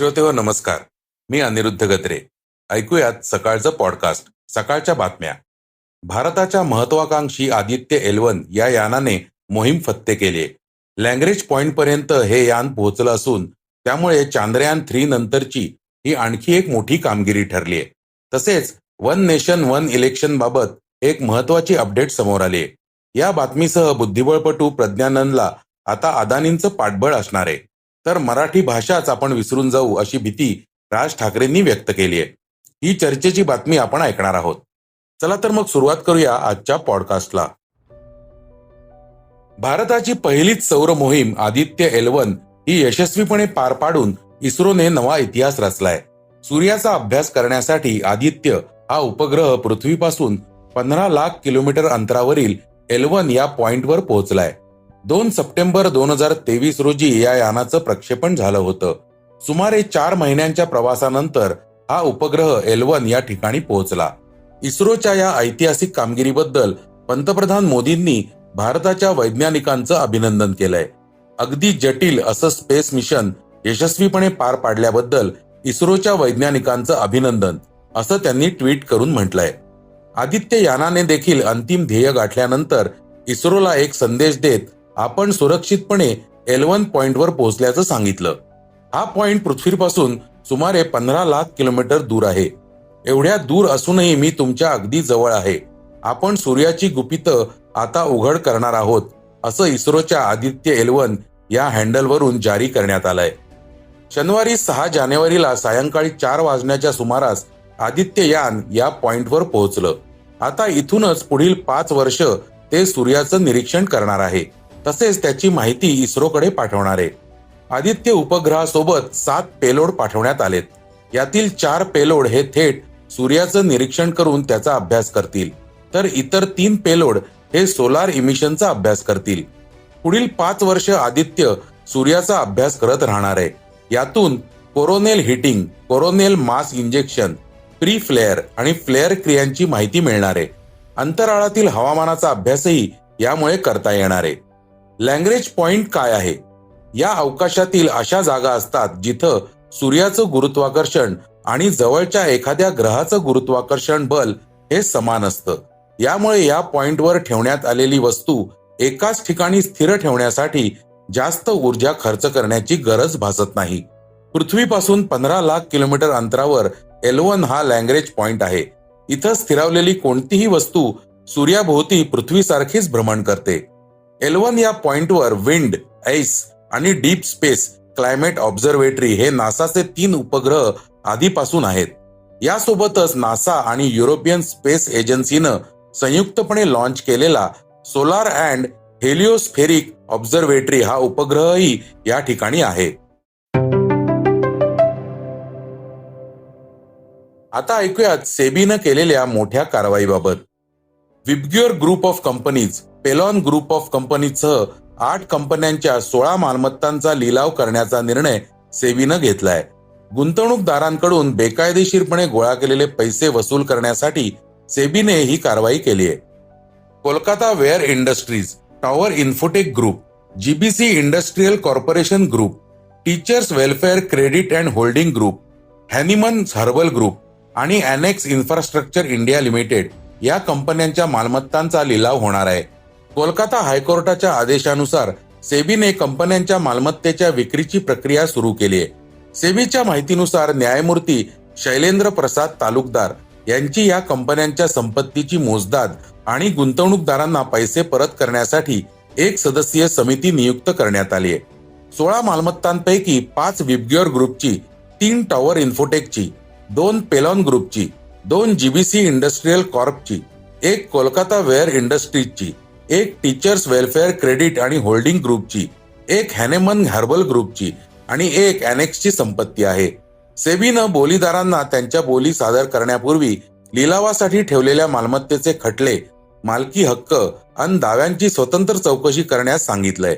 श्रोते हो नमस्कार. मी अनिरुद्ध गत्रे ऐकूयात सकाळचं पॉडकास्ट सकाळच्या बातम्या. भारताच्या महत्वाकांक्षी आदित्य एलवन या यानाने मोहीम फत्ते केली. लँग्रेज पॉइंट पर्यंत हे यान पोहोचलं असून त्यामुळे चांद्रयान थ्री नंतरची ही आणखी एक मोठी कामगिरी ठरली आहे. तसेच वन नेशन वन इलेक्शन बाबत एक महत्वाची अपडेट समोर आली या बातमीसह बुद्धिबळपटू प्रज्ञानंदला आता अदानींचं पाठबळ असणार आहे. तर मराठी भाषाच आपण विसरून जाऊ अशी भीती राज ठाकरेंनी व्यक्त केली आहे. ही चर्चेची बातमी आपण ऐकणार आहोत. चला तर मग सुरुवात करूया आजच्या पॉडकास्टला. भारताची पहिलीच सौर मोहीम आदित्य एलवन ही यशस्वीपणे पार पाडून इस्रोने नवा इतिहास रचलाय. सूर्याचा अभ्यास करण्यासाठी आदित्य हा उपग्रह पृथ्वीपासून पंधरा लाख किलोमीटर अंतरावरील एलवन या पॉइंटवर पोहोचलाय. दोन सप्टेंबर दोन हजार तेवीस रोजी या यानाचं प्रक्षेपण झालं होतं. सुमारे चार महिन्यांच्या प्रवासानंतर हा उपग्रह एलवन या ठिकाणी पोहोचला. इस्रोच्या या ऐतिहासिक कामगिरीबद्दल पंतप्रधान मोदींनी भारताच्या वैज्ञानिकांचं अभिनंदन केलंय. अगदी जटिल असं स्पेस मिशन यशस्वीपणे पार पाडल्याबद्दल इस्रोच्या वैज्ञानिकांचं अभिनंदन असं त्यांनी ट्विट करून म्हटलंय. आदित्य यानाने देखील अंतिम ध्येय गाठल्यानंतर इस्रोला एक संदेश देत आपण सुरक्षितपणे एलवन पॉइंटवर पोहोचल्याचं सांगितलं. हा पॉइंट पृथ्वीपासून सुमारे पंधरा लाख किलोमीटर दूर आहे. एवढ्या दूर असूनही मी तुमच्या अगदी जवळ आहे. आपण सूर्याची गुपितं आता उघड करणार आहोत असं इस्रोच्या आदित्य एलवन या हँडलवरून जारी करण्यात आलंय. शनिवारी सहा जानेवारीला सायंकाळी चार वाजण्याच्या सुमारास आदित्य यान या पॉइंटवर पोहोचलं. आता इथूनच पुढील पाच वर्ष ते सूर्याचं निरीक्षण करणार आहे. तसेच त्याची माहिती इस्रोकडे पाठवणार. आहे आदित्य उपग्रहासोबत सात पेलोड पाठवण्यात आलेत. यातील चार पेलोड हे थेट सूर्याचं निरीक्षण करून त्याचा अभ्यास करतील. तर इतर तीन पेलोड हे सोलार इमिशनचा अभ्यास करतील. पुढील पाच वर्ष आदित्य सूर्याचा अभ्यास करत राहणार आहे. यातून coronal heating coronal mass injection pre flare आणि फ्लेअर क्रियांची माहिती मिळणार आहे. अंतराळातील हवामानाचा अभ्यासही यामुळे करता येणार आहे. लँग्रेज पॉइंट काय आहे? या अवकाशातील अशा जागा असतात जिथं सूर्याचं गुरुत्वाकर्षण आणि जवळच्या एखाद्या ग्रहाचं गुरुत्वाकर्षण बल हे समान असतं. यामुळे या पॉइंटवर ठेवण्यात आलेली वस्तू एकाच ठिकाणी स्थिर ठेवण्यासाठी जास्त ऊर्जा खर्च करण्याची गरज भासत नाही. पृथ्वीपासून पंधरा लाख किलोमीटर अंतरावर एलवन हा लँग्रेज पॉइंट आहे. इथं स्थिरावलेली कोणतीही वस्तू सूर्याभोवती पृथ्वीसारखीच भ्रमण करते. एलवन या पॉइंटवर विंड ऐस आणि डीप स्पेस क्लायमेट ऑब्झर्वेटरी हे नासाचे तीन उपग्रह आधीपासून आहेत. यासोबतच नासा आणि युरोपियन स्पेस एजन्सीनं संयुक्तपणे लॉन्च केलेला सोलार अँड हेलिओस्फेरिक ऑब्झर्वेटरी हा उपग्रहही या ठिकाणी आहे. आता ऐकूयात सेबीनं केलेल्या मोठ्या कारवाईबाबत. Vibgyor group of companies Pailan group of कंपनीजसह आठ कंपन्यांच्या सोळा मालमत्तांचा लिलाव करण्याचा निर्णय सेबीनं घेतलाय. गुंतवणूकदारांकडून बेकायदेशीरपणे गोळा केलेले पैसे वसूल करण्यासाठी सेबीने ही कारवाई केली आहे. Kolkata wear industries tower infotech group GBC industrial corporation group teachers welfare credit and holding group Hahnemann herbal group आणि अनेक्स इन्फ्रास्ट्रक्चर इंडिया लिमिटेड या कंपन्यांच्या मालमत्तांचा लिलाव होणार आहे. कोलकाता हायकोर्टाच्या आदेशानुसार सेबीने कंपन्यांच्या मालमत्तेच्या विक्रीची प्रक्रिया सुरू केली आहे. सेबीच्या माहितीनुसार न्यायमूर्ती शैलेंद्र प्रसाद तालुकदार यांची या कंपन्यांच्या संपत्तीची मोजदाद आणि गुंतवणूकदारांना पैसे परत करण्यासाठी एक सदस्यीय समिती नियुक्त करण्यात आली आहे. सोळा मालमत्तांपैकी पाच विबग्युअर ग्रुपची तीन टॉवर इन्फोटेकची दोन पेलॉन ग्रुपची दोन जीबीसी इंडस्ट्रीयल कॉर्पची एक कोलकाता वेअर इंडस्ट्रीजची एक टीचर्स वेलफेअर क्रेडिट आणि होल्डिंग ग्रुपची एक हॅनेमन हर्बल ग्रुपची आणि एक अनेक्सची संपत्ती आहे. सेबीनं बोलीदारांना त्यांच्या बोली सादर करण्यापूर्वी लिलावासाठी ठेवलेल्या मालमत्तेचे खटले मालकी हक्क आणि दाव्यांची स्वतंत्र चौकशी करण्यास सांगितलंय.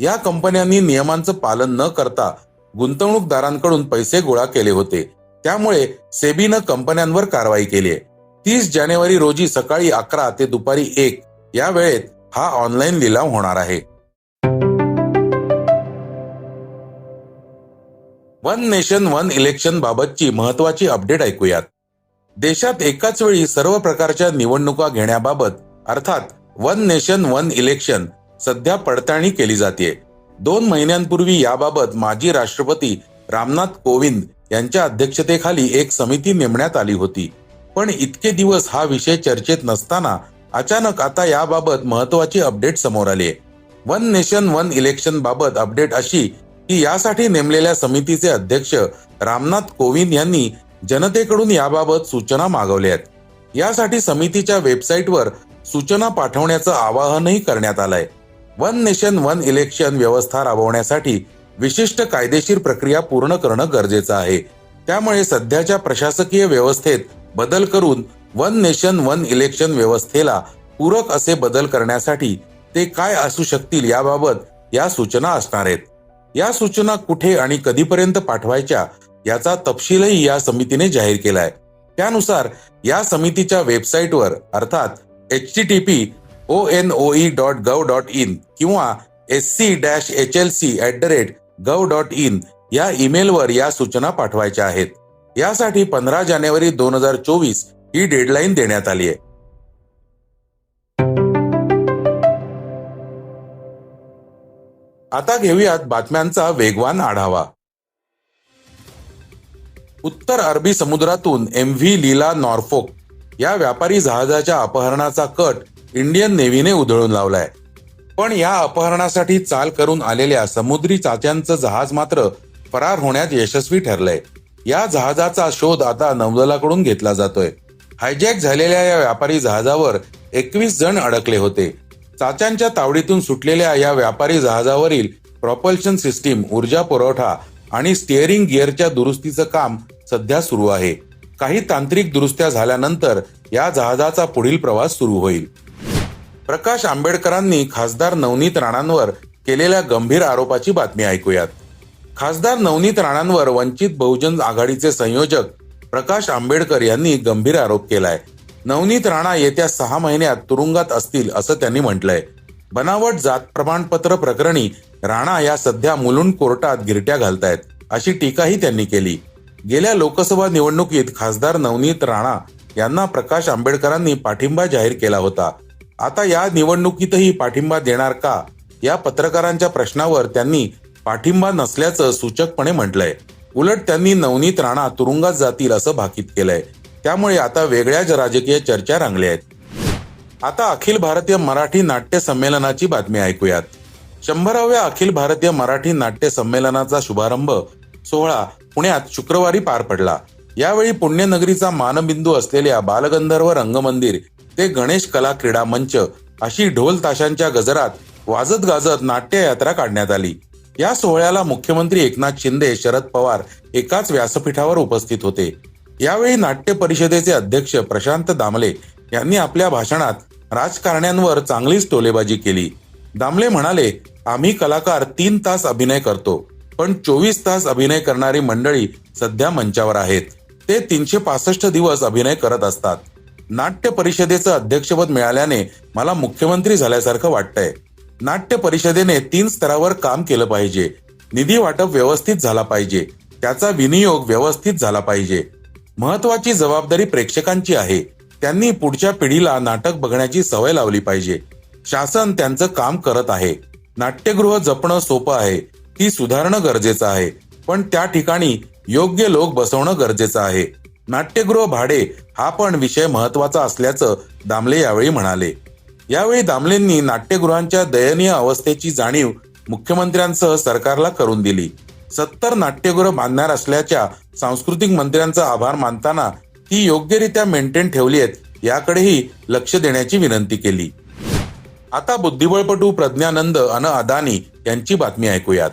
या कंपन्यांनी नियमांचं पालन न करता गुंतवणूकदारांकडून पैसे गोळा केले होते. त्यामुळे सेबीनं कंपन्यांवर कारवाई केली आहे. तीस जानेवारी रोजी सकाळी अकरा ते दुपारी एक या वेळेत हा ऑनलाईन लिलाव होणार आहे. वन नेशन वन इलेक्शन बाबतची महत्वाची अपडेट ऐकूयात. देशात एकाच वेळी सर्व प्रकारच्या निवडणुका घेण्याबाबत अर्थात वन नेशन वन इलेक्शन सध्या पडताळणी केली जाते दोन महिन्यांपूर्वी याबाबत माजी राष्ट्रपती रामनाथ कोविंद यांच्या अध्यक्षतेखाली एक समिती नेमण्यात आली होती. पण इतके दिवस हा विषय चर्चेत नसताना अचानक आता याबाबत महत्वाची अपडेट समोर आली आहे. वन नेशन वन इलेक्शन बाबत अपडेट अशी की यासाठी नेमलेल्या समितीचे अध्यक्ष रामनाथ कोविंद यांनी जनतेकडून याबाबत सूचना मागवल्या आहेत. यासाठी समितीच्या वेबसाईटवर सूचना पाठवण्याचं आवाहनही करण्यात आलंय. वन नेशन वन इलेक्शन व्यवस्था राबवण्यासाठी विशिष्ट कायदेशीर प्रक्रिया पूर्ण करणं गरजेचं आहे. त्यामुळे सध्याच्या प्रशासकीय व्यवस्थेत बदल करून वन नेशन वन इलेक्शन व्यवस्थेला पूरक असे बदल करण्यासाठी ते काय असू शकतील याबाबत या सूचना असणार आहेत. या सूचना कुठे आणि कधीपर्यंत पाठवायच्या याचा तपशीलही या समितीने जाहीर केलाय. त्यानुसार या समितीच्या वेबसाईटवर अर्थात H T T P O N O E dot gov dot in किंवा S C dash H L C at the rate gov dot in या ईमेलवर या सूचना पाठवायच्या आहेत. यासाठी पंधरा जानेवारी दोन हजार चोवीस ही डेडलाईन देण्यात आली आहे. आता घेऊयात बातम्यांचा वेगवान आढावा. उत्तर अरबी समुद्रातून एम व्ही लीला नॉर्फोक या व्यापारी जहाजाच्या अपहरणाचा कट इंडियन नेव्हीने उधळून लावलाय. पण या अपहरणासाठी चाल करून आलेल्या समुद्री चाच्यांचं जहाज मात्र फरार होण्यात यशस्वी ठरलंय. या जहाजाचा शोध आता नौदलाकडून घेतला जातोय. हायजॅक झालेल्या या व्यापारी जहाजावर एकवीस जण अडकले होते. चाच्यांच्या तावडीतून सुटलेल्या या व्यापारी जहाजावरील प्रॉपल्शन सिस्टीम ऊर्जा पुरवठा आणि स्टिअरिंग गिअरच्या दुरुस्तीचं काम सध्या सुरू आहे. काही तांत्रिक दुरुस्त्या झाल्यानंतर या जहाजाचा पुढील प्रवास सुरू होईल. प्रकाश आंबेडकरांनी खासदार नवनीत राणांवर केलेल्या गंभीर आरोपाची बातमी ऐकूयात. खासदार नवनीत राणांवर वंचित बहुजन आघाडीचे संयोजक प्रकाश आंबेडकर यांनी गंभीर आरोप केलाय. नवनीत राणा येत्या सहा महिन्यात तुरुंगात असतील असं त्यांनी म्हटलंय. बनावट जात प्रमाणपत्र प्रकरणी राणा या सध्या मुलुंड कोर्टात गिरट्या घालतायत अशी टीकाही त्यांनी केली. गेल्या लोकसभा निवडणुकीत खासदार नवनीत राणा यांना प्रकाश आंबेडकरांनी पाठिंबा जाहीर केला होता. आता या निवडणुकीतही पाठिंबा देणार का? या पत्रकारांच्या प्रश्नावर त्यांनी पाठिंबा नसल्याचं सूचकपणे म्हटलंय. उलट त्यांनी नवनीत राणा तुरुंगात जातील असं भाकीत केलंय. त्यामुळे आता वेगळ्याच राजकीय चर्चा रांगल्या आहेत. आता अखिल भारतीय मराठी नाट्य संमेलनाची बातमी ऐकूयात. शंभराव्या अखिल भारतीय मराठी नाट्य संमेलनाचा शुभारंभ सोहळा पुण्यात शुक्रवारी पार पडला. यावेळी पुण्यनगरीचा मानबिंदू असलेल्या बालगंधर्व रंगमंदिर ते गणेश कला क्रीडा मंच अशी ढोल ताशांच्या गजरात वाजत गाजत नाट्य यात्रा काढण्यात आली. या सोहळ्याला मुख्यमंत्री एकनाथ शिंदे शरद पवार एकाच व्यासपीठावर उपस्थित होते. यावेळी नाट्य परिषदेचे अध्यक्ष प्रशांत दामले यांनी आपल्या भाषणात राजकारण्यांवर चांगलीच टोलेबाजी केली. दामले म्हणाले आम्ही कलाकार तीन तास अभिनय करतो पण चोवीस तास अभिनय करणारी मंडळी सध्या मंचावर आहेत. ते तीनशे पासष्ट दिवस अभिनय करत असतात. नाट्य परिषदेचं अध्यक्षपद मिळाल्याने मला मुख्यमंत्री झाल्यासारखं वाटतंय. नाट्य परिषदेने तीन स्तरावर काम केलं पाहिजे. निधी वाटप व्यवस्थित झाला पाहिजे. त्याचा विनियोग व्यवस्थित झाला पाहिजे. महत्वाची जबाबदारी प्रेक्षकांची आहे. त्यांनी पुढच्या पिढीला नाटक बघण्याची सवय लावली पाहिजे. शासन त्यांचं काम करत आहे. नाट्यगृह जपणं सोपं आहे. ती सुधारणं गरजेचं आहे. पण त्या ठिकाणी योग्य लोक बसवणं गरजेचं आहे. नाट्यगृह भाडे हा पण विषय महत्त्वाचा असल्याचं दामले यावेळी म्हणाले. यावेळी दामलेंनी नाट्यगृहांच्या दयनीय अवस्थेची जाणीव मुख्यमंत्र्यांसह सरकारला करून दिली. सत्तर नाट्यगृह बांधणार असल्याच्या सांस्कृतिक मंत्र्यांचा आभार मानताना ती योग्यरित्या मेंटेन ठेवली आहेत याकडेही लक्ष देण्याची विनंती केली. आता बुद्धिबळपटू प्रज्ञानंद अन अदानी यांची बातमी ऐकूयात.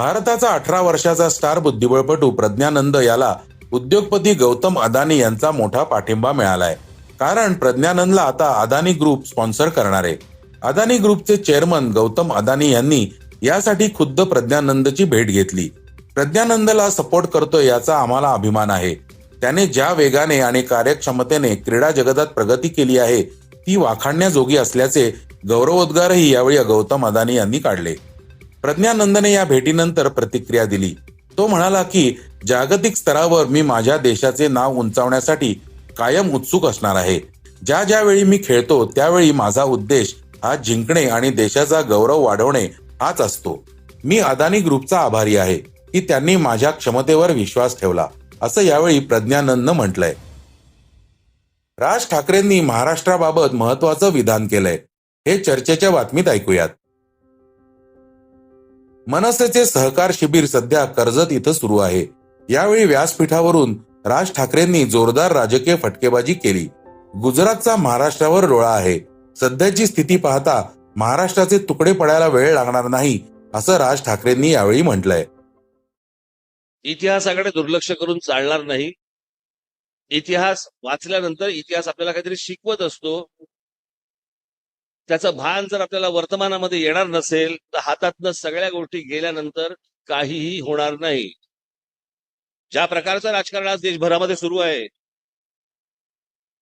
भारताचा अठरा वर्षाचा स्टार बुद्धिबळपटू प्रज्ञानंद याला उद्योगपती गौतम अदानी यांचा मोठा पाठिंबा मिळालाय. कारण प्रज्ञानंदला आता अदानी ग्रुप स्पॉन्सर करणार आहे. अदानी ग्रुपचे चेअरमन गौतम अदानी यांनी यासाठी खुद्द प्रज्ञानंदची भेट घेतली. प्रज्ञानंदला सपोर्ट करतोय याचा आम्हाला अभिमान आहे. त्याने ज्या वेगाने आणि कार्यक्षमतेने क्रीडा जगतात प्रगती केली आहे ती वाखाणण्याजोगी असल्याचे गौरवोद्गारही यावेळी गौतम अदानी यांनी काढले. प्रज्ञानंदने या भेटीनंतर प्रतिक्रिया दिली. तो म्हणाला की जागतिक स्तरावर मी माझ्या देशाचे नाव उंचावण्यासाठी कायम उत्सुक असणार आहे. ज्या ज्या वेळी मी खेळतो त्यावेळी माझा उद्देश हा जिंकणे आणि देशाचा गौरव वाढवणे हाच असतो. मी अदानी ग्रुपचा आभारी आहे की त्यांनी माझ्या क्षमतेवर विश्वास ठेवला असं यावेळी प्रज्ञानंद म्हटलंय. राज ठाकरेंनी महाराष्ट्राबाबत महत्वाचं विधान केलंय. हे चर्चेच्या बातमीत ऐकूयात. मनसेचे सहकार शिबिर सध्या कर्जत इथं सुरू आहे. यावेळी व्यासपीठावरून राज ठाकरेंनी जोरदार राजकीय फटकेबाजी केली. गुजरातचा महाराष्ट्रावर डोळा आहे. सध्याची स्थिती पाहता महाराष्ट्राचे तुकडे पडायला वेळ लागणार नाही असं राज ठाकरेंनी यावेळी म्हटलंय. इतिहासाकडे दुर्लक्ष करून चालणार नाही. इतिहास वाचल्यानंतर इतिहास आपल्याला काहीतरी शिकवत असतो. त्याचं भान जर आपल्याला वर्तमानामध्ये येणार नसेल तर हातातनं सगळ्या गोष्टी गेल्यानंतर काहीही होणार नाही. ज्या प्रकारचं राजकारण आज देशभरामध्ये सुरू आहे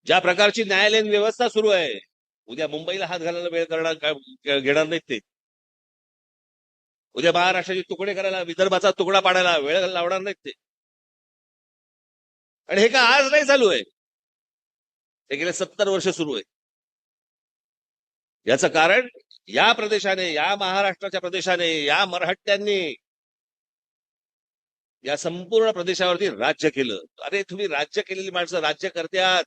ज्या प्रकारची न्यायालयीन व्यवस्था सुरू आहे उद्या मुंबईला हात घालायला वेळ करणार घेणार नाहीत ते. उद्या महाराष्ट्राचे तुकडे करायला विदर्भाचा तुकडा पाडायला वेळ लावणार नाहीत ते. आणि हे का आज नाही चालू आहे? हे गेले सत्तर वर्ष सुरू आहे. याचं कारण या प्रदेशाने या महाराष्ट्राच्या प्रदेशाने या मराठ्यांनी या संपूर्ण प्रदेशावरती राज्य केलं. अरे तुम्ही राज्य केलेली माणसं राज्य करत्यात.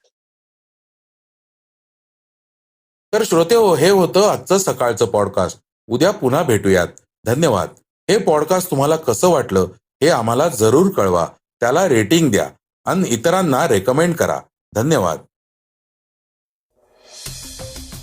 तर श्रोते हो हे होतं आजचं सकाळचं पॉडकास्ट उद्या पुन्हा भेटूयात. धन्यवाद. हे पॉडकास्ट तुम्हाला कसं वाटलं हे आम्हाला जरूर कळवा. त्याला रेटिंग द्या. आणि इतरांना रेकमेंड करा. धन्यवाद.